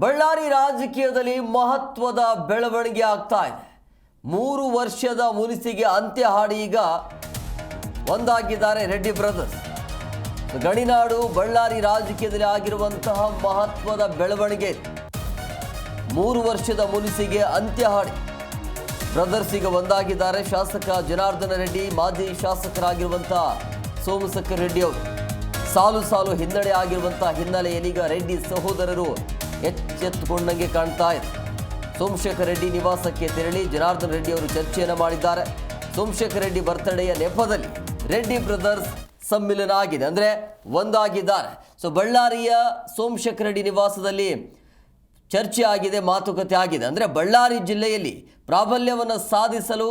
ಬಳ್ಳಾರಿ ರಾಜಕೀಯದಲ್ಲಿ ಮಹತ್ವದ ಬೆಳವಣಿಗೆ ಆಗ್ತಾ ಇದೆ. ಮೂರು ವರ್ಷದ ಮುನಿಸಿಗೆ ಅಂತ್ಯ ಹಾಡಿ ಈಗ ಒಂದಾಗಿದ್ದಾರೆ ರೆಡ್ಡಿ ಬ್ರದರ್ಸ್. ಗಣಿನಾಡು ಬಳ್ಳಾರಿ ರಾಜಕೀಯದಲ್ಲಿ ಆಗಿರುವಂತಹ ಮಹತ್ವದ ಬೆಳವಣಿಗೆ. ಮೂರು ವರ್ಷದ ಮುನಿಸಿಗೆ ಅಂತ್ಯ ಹಾಡಿ. ಬ್ರದರ್ಸ್ ಈಗ ಒಂದಾಗಿದ್ದಾರೆ. ಶಾಸಕ ಜನಾರ್ದನ ರೆಡ್ಡಿ, ಮಾಜಿ ಶಾಸಕರಾಗಿರುವಂತಹ ಸೋಮಶೇಖರ್ ರೆಡ್ಡಿ ಅವರು. ಸಾಲು ಸಾಲು ಹಿನ್ನಡೆ ಆಗಿರುವಂತಹ ಹಿನ್ನೆಲೆಯಲ್ಲಿ ಈಗ ರೆಡ್ಡಿ ಸಹೋದರರು ಎಚ್ಚೆತ್ತುಕೊಂಡಂಗೆ ಕಾಣ್ತಾ ಇದೆ. ಸೋಮಶೇಖರ್ ರೆಡ್ಡಿ ನಿವಾಸಕ್ಕೆ ತೆರಳಿ ಜನಾರ್ದನ್ ರೆಡ್ಡಿ ಅವರು ಚರ್ಚೆಯನ್ನು ಮಾಡಿದ್ದಾರೆ. ಸೋಮಶೇಖರ್ ರೆಡ್ಡಿ ಬರ್ತಡೆಯ ನೆಪದಲ್ಲಿ ರೆಡ್ಡಿ ಬ್ರದರ್ಸ್ ಸಮ್ಮಿಲನ ಆಗಿದೆ. ಅಂದರೆ ಒಂದಾಗಿದ್ದಾರೆ. ಸೊ ಬಳ್ಳಾರಿಯ ಸೋಮಶೇಖರ್ ರೆಡ್ಡಿ ನಿವಾಸದಲ್ಲಿ ಚರ್ಚೆ ಆಗಿದೆ, ಮಾತುಕತೆ ಆಗಿದೆ. ಅಂದರೆ ಬಳ್ಳಾರಿ ಜಿಲ್ಲೆಯಲ್ಲಿ ಪ್ರಾಬಲ್ಯವನ್ನು ಸಾಧಿಸಲು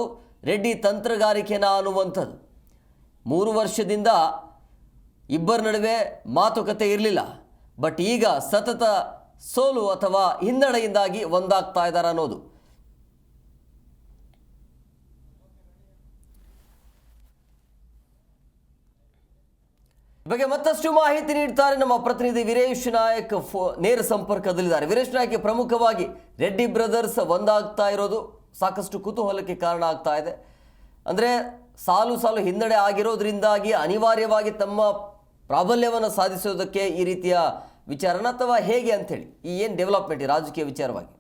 ರೆಡ್ಡಿ ತಂತ್ರಗಾರಿಕೆನ ಅನ್ನುವಂಥದ್ದು ಮೂರು ವರ್ಷದಿಂದ ಇಬ್ಬರ ನಡುವೆ ಮಾತುಕತೆ ಇರಲಿಲ್ಲ. ಬಟ್ ಈಗ ಸತತ ಸೋಲು ಅಥವಾ ಹಿನ್ನಡೆಯಿಂದಾಗಿ ಒಂದಾಗ್ತಾ ಇದ್ದಾರೆ ಅನ್ನೋದು. ಬಗ್ಗೆ ಮತ್ತಷ್ಟು ಮಾಹಿತಿ ನೀಡ್ತಾರೆ ನಮ್ಮ ಪ್ರತಿನಿಧಿ ವೀರೇಶ್ ನಾಯಕ್ ನೇರ ಸಂಪರ್ಕದಲ್ಲಿದ್ದಾರೆ. ವೀರೇಶ್ ನಾಯಕ್ ಪ್ರಮುಖವಾಗಿ ರೆಡ್ಡಿ ಬ್ರದರ್ಸ್ ಒಂದಾಗ್ತಾ ಇರೋದು ಸಾಕಷ್ಟು ಕುತೂಹಲಕ್ಕೆ ಕಾರಣ ಆಗ್ತಾ ಇದೆ. ಅಂದರೆ ಸಾಲು ಸಾಲು ಹಿನ್ನಡೆ ಆಗಿರೋದ್ರಿಂದಾಗಿ ಅನಿವಾರ್ಯವಾಗಿ ತಮ್ಮ ಪ್ರಾಬಲ್ಯವನ್ನು ಸಾಧಿಸೋದಕ್ಕೆ ಈ ರೀತಿಯ ವಿಚಾರನ ಅಥವಾ ಹೇಗೆ ಅಂಥೇಳಿ ಈ ಏನು ಡೆವಲಪ್ಮೆಂಟ್ ರಾಜಕೀಯ ವಿಚಾರವಾಗಿ?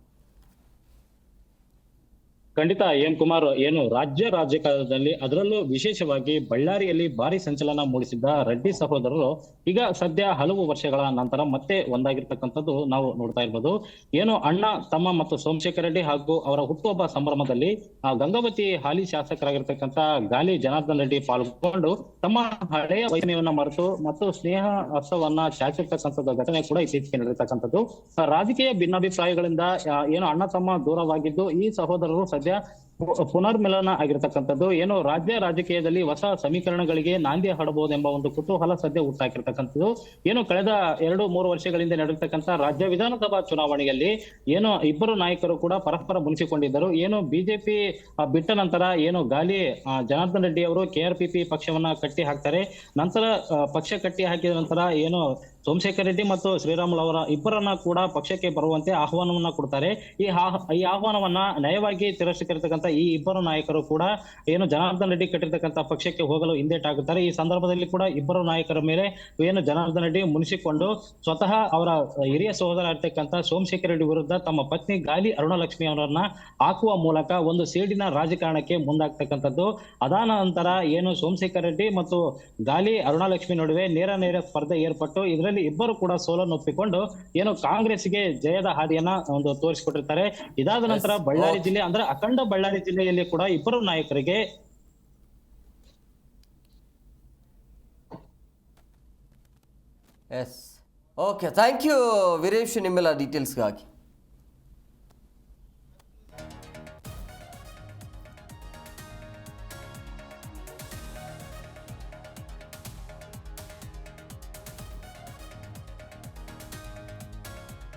ಖಂಡಿತ ಎಂ ಕುಮಾರ್ ಏನು ರಾಜ್ಯ ರಾಜಕಾರಣದಲ್ಲಿ ಅದರಲ್ಲೂ ವಿಶೇಷವಾಗಿ ಬಳ್ಳಾರಿಯಲ್ಲಿ ಭಾರಿ ಸಂಚಲನ ಮೂಡಿಸಿದ್ದ ರೆಡ್ಡಿ ಸಹೋದರರು ಈಗ ಸದ್ಯ ಹಲವು ವರ್ಷಗಳ ನಂತರ ಮತ್ತೆ ಒಂದಾಗಿರ್ತಕ್ಕಂಥದ್ದು ನಾವು ನೋಡ್ತಾ ಇರ್ಬೋದು. ಏನು ಅಣ್ಣ ತಮ್ಮ ಮತ್ತು ಸೋಮಶೇಖರ ರೆಡ್ಡಿ ಹಾಗೂ ಅವರ ಹುಟ್ಟುಹಬ್ಬ ಸಂಭ್ರಮದಲ್ಲಿ ಗಂಗಾವತಿ ಹಾಲಿ ಶಾಸಕರಾಗಿರ್ತಕ್ಕಂಥ ಗಾಲಿ ಜನಾರ್ದನ್ ರೆಡ್ಡಿ ಪಾಲ್ಗೊಂಡು ತಮ್ಮ ಹಳೆಯ ವೈಷಮ್ಯವನ್ನ ಮರೆತು ಮತ್ತು ಸ್ನೇಹ ಹಸ್ತವನ್ನ ಚಾಚಿರ್ತಕ್ಕಂಥದ್ದು ಘಟನೆ ಕೂಡ ಇತ್ತೀಚೆಗೆ ನಡೆದಿರ್ತಕ್ಕಂಥದ್ದು ಆ, ರಾಜಕೀಯ ಭಿನ್ನಾಭಿಪ್ರಾಯಗಳಿಂದ ಏನು ಅಣ್ಣ ತಮ್ಮ ದೂರವಾಗಿದ್ದು ಈ ಸಹೋದರರು ಪು- ಪುನರ್ಮಿಲನ ಆಗಿರ್ತಕ್ಕಂಥದ್ದು, ಏನು ರಾಜ್ಯ ರಾಜಕೀಯದಲ್ಲಿ ಹೊಸ ಸಮೀಕರಣಗಳಿಗೆ ನಾಂದಿ ಹಾಡಬಹುದೆಂಬ ಒಂದು ಕುತೂಹಲ ಸದ್ಯ ಹುಟ್ಟಾಕಿರ್ತಕ್ಕಂಥದ್ದು. ಏನು ಕಳೆದ ಎರಡು, ಮೂರು ವರ್ಷಗಳಿಂದ ನಡೆದಿರ್ತಕ್ಕಂಥ ರಾಜ್ಯ ವಿಧಾನಸಭಾ ಚುನಾವಣೆಯಲ್ಲಿ ಏನು ಇಬ್ಬರು ನಾಯಕರು ಕೂಡ ಪರಸ್ಪರ ಮುನಿಸಿಕೊಂಡಿದ್ದರು. ಏನು ಬಿಜೆಪಿ ಬಿಟ್ಟ ನಂತರ ಏನು ಗಾಲಿ ಜನಾರ್ದನ್ ರೆಡ್ಡಿ ಅವರು ಕೆಆರ್ಪಿಪಿ ಪಕ್ಷವನ್ನ ಕಟ್ಟಿ ಹಾಕ್ತಾರೆ. ನಂತರ ಪಕ್ಷ ಕಟ್ಟಿ ಹಾಕಿದ ನಂತರ ಏನು ಸೋಮಶೇಖರ್ ರೆಡ್ಡಿ ಮತ್ತು ಶ್ರೀರಾಮುಲು ಅವರ ಇಬ್ಬರನ್ನ ಕೂಡ ಪಕ್ಷಕ್ಕೆ ಬರುವಂತೆ ಆಹ್ವಾನವನ್ನ ಕೊಡ್ತಾರೆ. ಈ ಈ ಆಹ್ವಾನವನ್ನ ನಯವಾಗಿ ತಿರಸ್ಕರಿಸತಕ್ಕಂತ ಈ ಇಬ್ಬರು ನಾಯಕರು ಕೂಡ ಏನು ಜನಾರ್ದನ್ ರೆಡ್ಡಿ ಕಟ್ಟಿರ್ತಕ್ಕಂಥ ಪಕ್ಷಕ್ಕೆ ಹೋಗಲು ಹಿಂದೇಟಾಗುತ್ತಾರೆ ಈ ಸಂದರ್ಭದಲ್ಲಿ ಕೂಡ ಇಬ್ಬರು ನಾಯಕರ ಮೇಲೆ ಏನು ಜನಾರ್ದನ್ ರೆಡ್ಡಿ ಮುನಿಸಿಕೊಂಡು ಸ್ವತಃ ಅವರ ಹಿರಿಯ ಸಹೋದರ ಇರ್ತಕ್ಕಂಥ ಸೋಮಶೇಖರ್ ರೆಡ್ಡಿ ವಿರುದ್ಧ ತಮ್ಮ ಪತ್ನಿ ಗಾಲಿ ಅರುಣಲಕ್ಷ್ಮಿ ಅವರನ್ನ ಹಾಕುವ ಮೂಲಕ ಒಂದು ಸೇಡಿನ ರಾಜಕಾರಣಕ್ಕೆ ಮುಂದಾಗ್ತಕ್ಕಂಥದ್ದು. ಅದಾದ ನಂತರ ಏನು ಸೋಮಶೇಖರ್ ರೆಡ್ಡಿ ಮತ್ತು ಗಾಲಿ ಅರುಣಲಕ್ಷ್ಮಿ ನಡುವೆ ನೇರ ನೇರ ಸ್ಪರ್ಧೆ ಏರ್ಪಟ್ಟು ಇದರಲ್ಲಿ ಇಬ್ಬರು ಕೂಡ ಸೋಲನ್ನು ಒಪ್ಪಿಕೊಂಡು ಏನು ಕಾಂಗ್ರೆಸ್ಗೆ ಜಯದ ಹಾದಿಯನ್ನ ಒಂದು ತೋರಿಸಿಕೊಟ್ಟಿರ್ತಾರೆ. ಇದಾದ ನಂತರ ಬಳ್ಳಾರಿ ಜಿಲ್ಲೆ ಅಂದ್ರೆ ಅಖಂಡ ಬಳ್ಳಾರಿ ಜಿಲ್ಲೆಯಲ್ಲಿ ಕೂಡ ಇಬ್ಬರು ನಾಯಕರಿಗೆ yes okay thank you Veeresh ನಿಮ್ಮೆಲ್ಲ ಡೀಟೇಲ್ಸ್ಗಾಗಿ